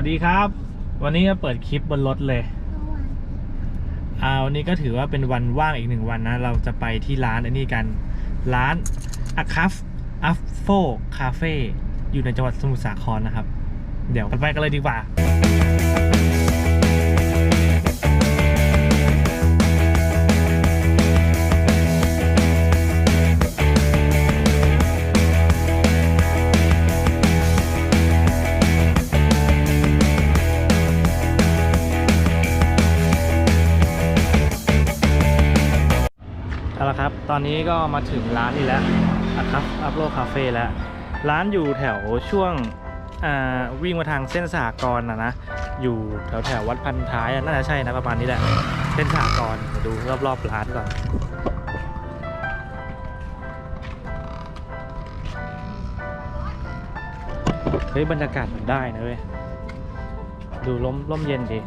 วัสดีครับ วันนี้จะเปิดคลิปบนรถเลยอ่าวันนี้ก็ถือว่าเป็นวันว่างอีกหนึ่งวันนะ เราจะไปที่ร้านอันนี้กัน ร้านอาคัฟอัฟโฟคาเฟ่อยู่ในจังหวัดสมุทรสาครนะครับ เดี๋ยวกันไปกันเลยดีกว่า อนนี้ก็มาถึงร้านนี้แล้วนะครับอัพโลคาเฟ่แล้ว ร้านอยู่แถวช่วงวิ่งมาทางเส้นสหกรนะนะ อยู่แถวแถววัดพันท้ายน่าจะใช่นะประมาณนี้แหละ เส้นสหกรณ์เดี๋ยวดูรอบๆร้านก่อน เฮ้ยบรรยากาศมันได้นะเว้ย ดูล้มลมเย็นดี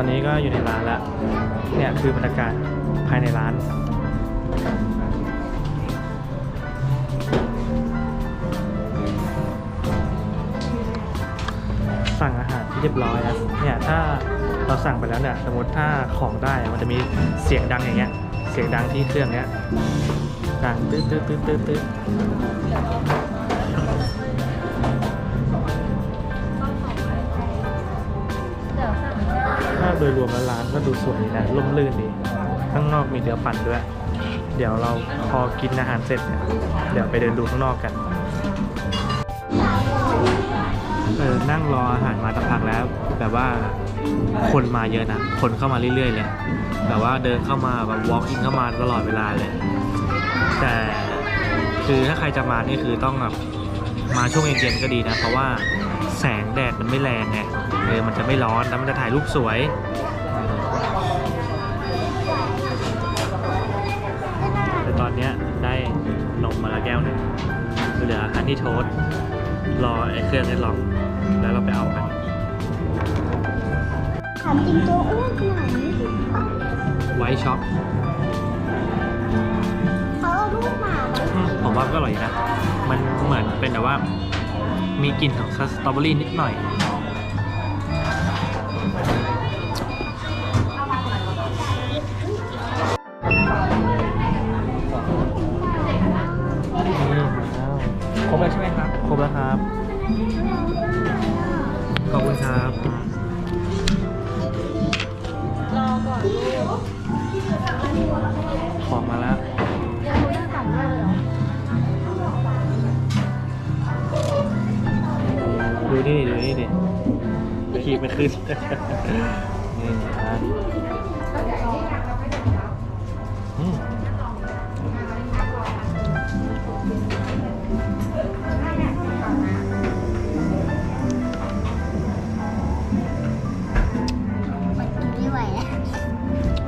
อนนี้ก็อยู่ในร้านล้วเนี่ยคือบรรยากาศภายในร้านสั่งอาหารที่เรียบร้อยแล้วเนี่ยถ้าเราสั่งไปแล้วเนี่ยสมมติถ้าของได้มันจะมีเสียงดังอย่างเงี้ยเสียงดังที่เครื่องเนี้ยดังตืดตืดตืดตืดตืด ถ้าโดยรวมแล้วร้านก็ดูสวยดีนะร่มรื่นดี ข้างนอกมีเรือปั่นด้วย เดี๋ยวเราพอกินอาหารเสร็จเนี่ยเดี๋ยวไปเดินดูข้างนอกกันเออนั่งรออาหารมาสักพักแล้ว แบบว่าคนมาเยอะนะ คนเข้ามาเรื่อยๆเลยแบบว่าเดินเข้ามาแบบ walk in เข้ามาตลอดเวลาเลย แต่คือถ้าใครจะมานี่คือต้องแบบมาช่วงเย็นๆก็ดีนะ เพราะว่าแสงแดดมันไม่แรงไง ออมันจะไม่ร้อนแล้วมันจะถ่ายรูปสวยแต่ตอนเนี้ยได้นมมาละแก้วหนึ่งเหลือฮันนี่โทสรอไอ้เครื่องนี้ลองแล้วเราไปเอากันถามจริงตัวอ้วนขนาดนี้ไวท์ช็อกเขาเอาลูกหมาไว้ผมว่าก็อร่อยนะ มันเหมือนเป็นแบบว่า มีกลิ่นของสตรอเบอรี่นิดหน่อย ครบแล้วใช่ไหมครับ ครบแล้วครับ ขอบคุณครับ รอก่อนลูกของมาแล้วยังรู้ยังสั่งเลยหรอดูนี่ดูนี่ดิ ขี่ไม่ขึ้นนี่นะอืมมันกินไม่ไหวแล้ว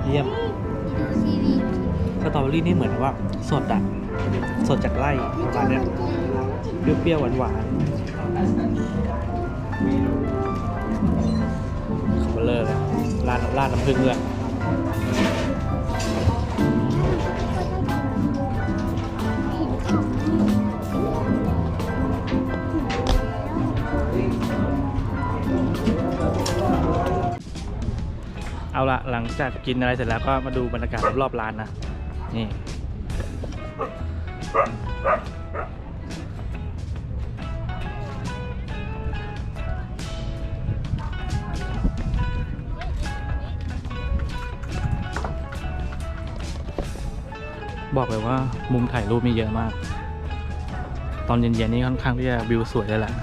เยี่ยมดูทีวีสตรอเบอรี่นี่เหมือนว่าสดอะสดจากไร่ประมาณเนี้ยเปรี้ยวๆหวานๆข อเลอเลยราดราดน้ำผึ้งด้วยเอาละหลังจากกินอะไรเสร็จแล้วก็มาดูบรรยากาศรอบๆร้านนะ นี่ บอกเลยว่ามุมถ่ายรูปมีเยอะมาก ตอนเย็นๆนี่ค่อนข้างที่จะวิวสวยเลยแหละ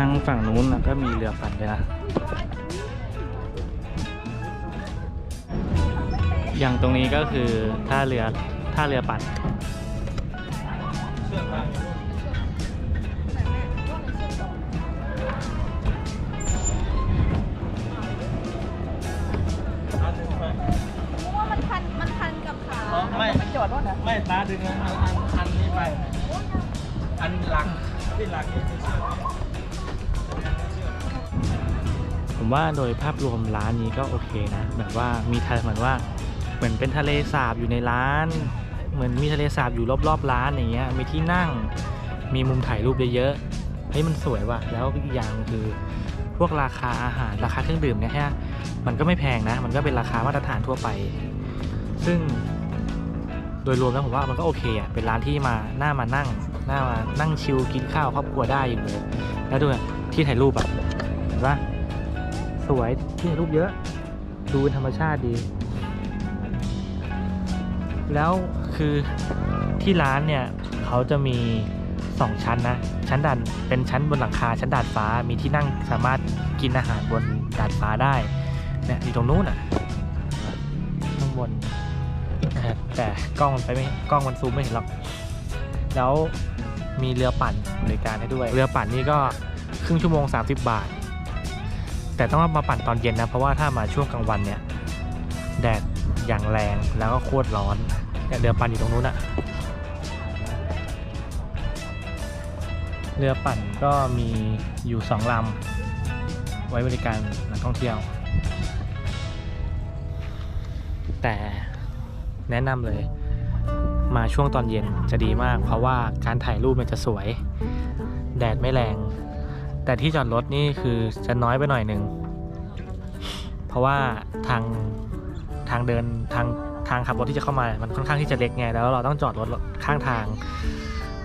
างฝั่งนู้นนะก็มีเรือปั่นด้วยนะ อย่างตรงนี้ก็คือท่าเรือท่าเรือปั่น ว่ามันพันมันพันกับขาไม่มันจอดรถอะไม่ตาดึงอันอันอันนี้ไป อันหลังที่หลังนี่คือเชือก ผมว่าโดยภาพรวมร้านนี้ก็โอเคนะแบบว่ามีทะเลเหมือนว่า เหมือนเป็นทะเลสาบอยู่ในร้าน เหมือนมีทะเลสาบอยู่รอบๆร้านอย่างเงี้ยมีที่นั่ง มีมุมถ่ายรูปเยอะๆเฮ้ยมันสวยว่ะแล้วอีกอย่างคือพวกราคาอาหารราคาเครื่องดื่มเนี่ยฮะมันก็ไม่แพงนะ มันก็เป็นราคามาตรฐานทั่วไป ซึ่งโดยรวมแล้วผมว่ามันก็โอเคอะเป็นร้านที่มาหน้ามานั่งหน้ามานั่งชิลกินข้าวครอบครัวได้อยู่เลยแล้วดูอะที่ถ่ายรูปอะเห็นปะ สวยที่ถ่ายรูปเยอะ ดูเป็นธรรมชาติดี แล้วคือที่ร้านเนี่ยเขาจะมีสองชั้นนะ ชั้นดานเป็นชั้นบนหลังคาชั้นดาดฟ้ามีที่นั่งสามารถกินอาหารบนดาดฟ้าได้เนี่ยอยู่ตรงนู้นอะข้างบนแต่กล้องมันไปไม่กล้องมันซูมไม่เห็นหรอกแล้วมีเรือปั่นบริการให้ด้วย เรือปั่นนี่ก็ครึ่งชั่วโมง 30 บาท แต่ต้องมาปั่นตอนเย็นนะ เพราะว่าถ้ามาช่วงกลางวันเนี่ย แดดอย่างแรงแล้วก็โคตรร้อนเนี่ยเรือปั่นอยู่ตรงนู้นอะเรือปั่นก็มีอยู่สองลำไว้บริการนักท่องเที่ยว แต่แนะนำเลย มาช่วงตอนเย็นจะดีมาก เพราะว่าการถ่ายรูปมันจะสวย แดดไม่แรง แต่ที่จอดรถนี่คือจะน้อยไปหน่อยหนึ่ง เพราะว่าทางทางเดินทางทางขับรถที่จะเข้ามา มันค่อนข้างที่จะเล็กไง แล้วเราต้องจอดรถข้างทาง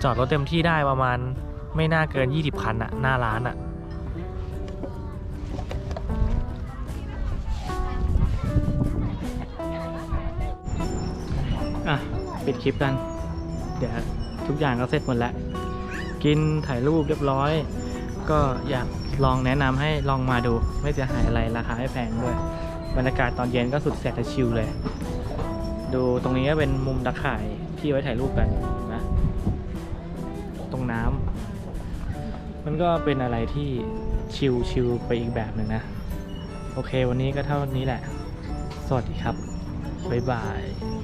จอดรถเต็มที่ได้ประมาณไม่น่าเกิน 20 คันอะหน้าร้านอะอะ ปิดคลิปกัน เดี๋ยวทุกอย่างก็เสร็จหมดแล้ว กินถ่ายรูปเรียบร้อย ก็อยากลองแนะนำให้ลองมาดู ไม่เสียหายอะไรราคาไม่แพงด้วย บรรยากาศตอนเย็นก็สุดแสนจะชิลเลย ดูตรงนี้ก็เป็นมุมตะข่ายที่ไว้ถ่ายรูปกันนะ ตรงน้ำมันก็เป็นอะไรที่ชิลชิลไปอีกแบบหนึ่งนะ โอเค วันนี้ก็เท่านี้แหละ สวัสดีครับ บ๊ายบาย